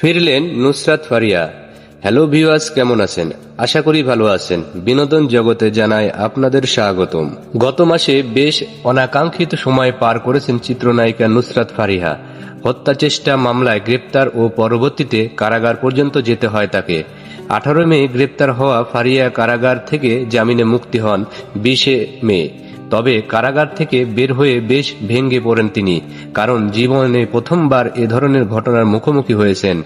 ফিরলেন Nusrat Faria, hello viewers, কেমন আছেন? আশা করি ভালো আছেন। বিনোদন জগতে জানায় আপনাদের স্বাগতম। গত মাসে বেশ অনাকাঙ্ক্ষিত সময় পার করেছেন চিত্রনায়িকা নুসরাত ফারিহা। হত্যা চেষ্টা মামলায় গ্রেপ্তার ও পরবর্তীতে কারাগার পর্যন্ত যেতে হয় তাকে। আঠারো মে গ্রেপ্তার হওয়া ফারিয়া কারাগার থেকে জামিনে মুক্তি হন বিশে মে। তবে কারাগার থেকে বের হয়ে বেশ ভেঙ্গে পড়েন তিনি, কারণ জীবনে প্রথমবার এ ধরনের ঘটনার মুখোমুখি হয়েছেন,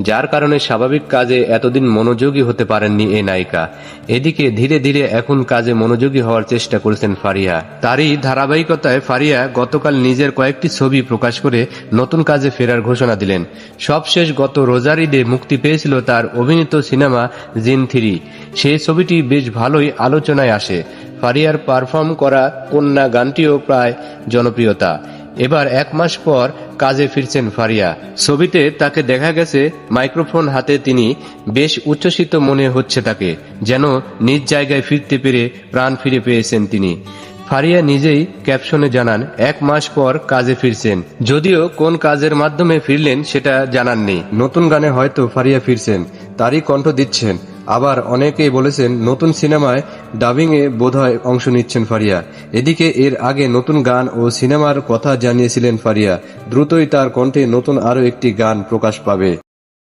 যার কারণে স্বাভাবিক কাজে এতদিন মনোযোগী হতে পারেননি এ নায়িকা। এদিকে ধীরে ধীরে এখন কাজে মনোযোগী হওয়ার চেষ্টা করেছেন ফারিয়া। তারই ধারাবাহিকতায় ফারিয়া গতকাল নিজের কয়েকটি ছবি প্রকাশ করে নতুন কাজে ফেরার ঘোষণা দিলেন। সবশেষ গত রোজার ঈদে মুক্তি পেয়েছিল তার অভিনীত সিনেমা জিন থ্রি। সেই ছবিটি বেশ ভালোই আলোচনায় আসে। ফারিয়ার পারফর্ম করা কন্যা গানটিও প্রায় জনপ্রিয়তা। এবার এক মাস পর কাজে ফিরছেন ফারিয়া। ছবিতে তাকে দেখা গেছে, মাইক্রোফোন হাতে তিনি বেশ উচ্ছ্বসিত মনে হচ্ছে তাকে, যেন নিজ জায়গায় ফিরতে পেরে প্রাণ ফিরে পেয়েছেন তিনি। ফারিয়া নিজেই ক্যাপশনে জানান, এক মাস পর কাজে ফিরছেন। যদিও কোন কাজের মাধ্যমে ফিরলেন সেটা জানাননি। নতুন গানে হয়তো ফারিয়া ফিরছেন, তারই কণ্ঠ দিচ্ছেন। আবার অনেকেই বলেছেন, নতুন সিনেমায় ডাবিং এ বোধহয় অংশ নিচ্ছেন ফারিয়া। এদিকে এর আগে নতুন গান ও সিনেমার কথা জানিয়েছিলেন ফারিয়া। দ্রুতই তার কণ্ঠে নতুন আরও একটি গান প্রকাশ পাবে।